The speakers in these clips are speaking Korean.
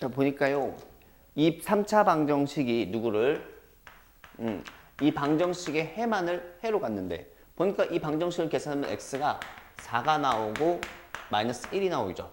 자 보니까요. 이 3차 방정식이 누구를? 음, 이 방정식의 해만을 해로 갔는데 보니까 이 방정식을 계산하면 x가 4가 나오고 마이너스 1이 나오죠.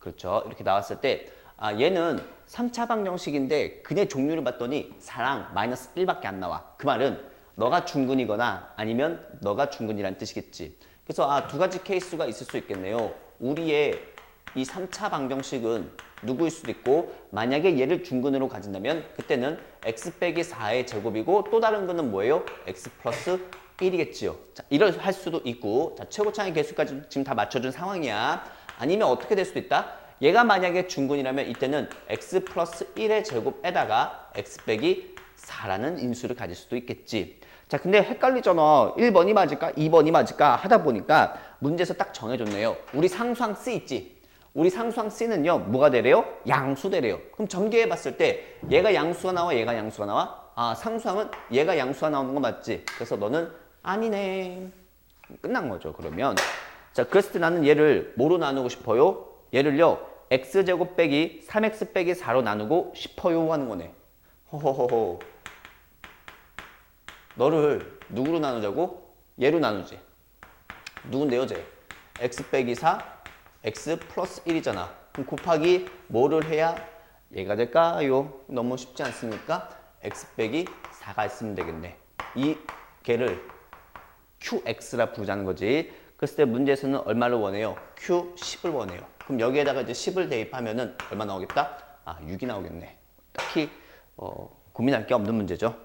그렇죠? 이렇게 나왔을 때 아, 얘는 3차 방정식인데 그의 종류를 봤더니 4랑 마이너스 1밖에 안 나와. 그 말은 너가 중근이거나 아니면 너가 중근이란 뜻이겠지. 그래서 아, 두 가지 케이스가 있을 수 있겠네요. 우리의 이 3차 방정식은 누구일 수도 있고 만약에 얘를 중근으로 가진다면 그때는 x 빼기 4의 제곱이고 또 다른 거는 뭐예요? x 플러스 1이겠지요. 자, 이럴 할 수도 있고 자, 최고차의 개수까지 지금 다 맞춰준 상황이야. 아니면 어떻게 될 수도 있다? 얘가 만약에 중근이라면 이때는 x 플러스 1의 제곱에다가 x 빼기 4라는 인수를 가질 수도 있겠지. 자, 근데 헷갈리잖아. 1번이 맞을까? 2번이 맞을까? 하다 보니까 문제에서 딱 정해줬네요. 우리 상수항 C 있지? 우리 상수항 C는요, 뭐가 되래요? 양수 되래요. 그럼 전개해 봤을 때 얘가 양수가 나와, 얘가 양수가 나와? 아, 상수항은 얘가 양수가 나오는 거 맞지? 그래서 너는 아니네. 끝난 거죠, 그러면. 자, 그랬을 때 나는 얘를 뭐로 나누고 싶어요? 얘를요, x제곱 빼기 3x 빼기 4로 나누고 싶어요 하는 거네. 호호호호. 너를 누구로 나누자고? 얘로 나누지. 누군데요, 쟤? x 빼기 4, x 플러스 1이잖아. 그럼 곱하기 뭐를 해야 얘가 될까요? 너무 쉽지 않습니까? x 빼기 4가 있으면 되겠네. 이 개를 qx라 부르자는 거지. 그랬을 때 문제에서는 얼마를 원해요? q10을 원해요. 그럼 여기에다가 이제 10을 대입하면은 얼마 나오겠다? 아, 6이 나오겠네. 딱히 어, 고민할 게 없는 문제죠.